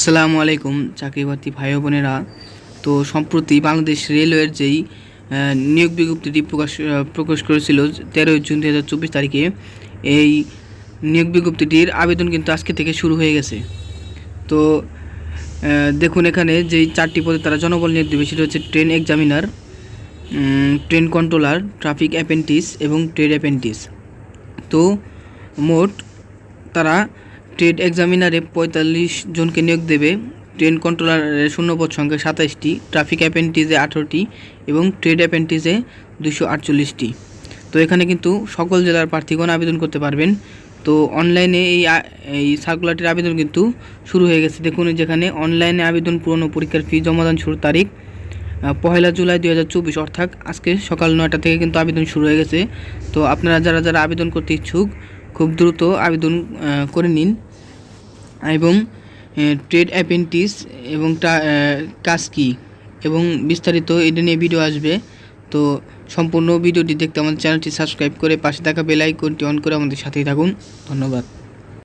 আসসালামু আলাইকুম চাকরি প্রার্থী ভাই বোনেরা। তো সম্প্রতি বাংলাদেশ রেলওয়ের যেই নিয়োগ বিজ্ঞপ্তিটি প্রকাশ প্রকাশ করেছিল তেরোই জুন দু হাজার চব্বিশ তারিখে, এই নিয়োগ বিজ্ঞপ্তিটির আবেদন কিন্তু আজকে থেকে শুরু হয়ে গেছে। তো দেখুন এখানে যেই চারটি পদে তারা জনবল নিয়োগ দেবে, সেটা হচ্ছে train examiner train controller, traffic apprentice এবং ট্রেড অ্যাপেন্টিস তো, মোট তারা ট্রেড এক্সামিনারে পঁয়তাল্লিশ জনকে নিয়োগ দেবে। ট্রেন কন্ট্রোলারের শূন্যপদ সংখ্যা সাতাইশটি, ট্রাফিক অ্যাপেন্টিসে আঠারোটি এবং ট্রেড অ্যাপেন্টিসে দুশো আটচল্লিশটি। তো এখানে কিন্তু সকল জেলার প্রার্থীগণ আবেদন করতে পারবেন। তো অনলাইনে এই এই সার্কুলারটির আবেদন কিন্তু শুরু হয়ে গেছে। দেখুন যেখানে অনলাইনে আবেদন পূরণ পরীক্ষার ফি জমাদান শুরুর তারিখ পহেলা জুলাই দু হাজার চব্বিশ, অর্থাৎ আজকে সকাল নয়টা থেকে কিন্তু আবেদন শুরু হয়ে গেছে। তো আপনারা যারা যারা আবেদন করতে ইচ্ছুক, খুব দ্রুত আবেদন করে নিন। এবং ট্রেড অ্যাপেন্টিস এবং কাজ কী? এবং বিস্তারিত এটা নিয়ে ভিডিও আসবে। তো সম্পূর্ণ ভিডিওটি দেখতে আমাদের চ্যানেলটি সাবস্ক্রাইব করে পাশে থাকা বেল আইকনটি অন করে আমাদের সাথেই থাকুন। ধন্যবাদ।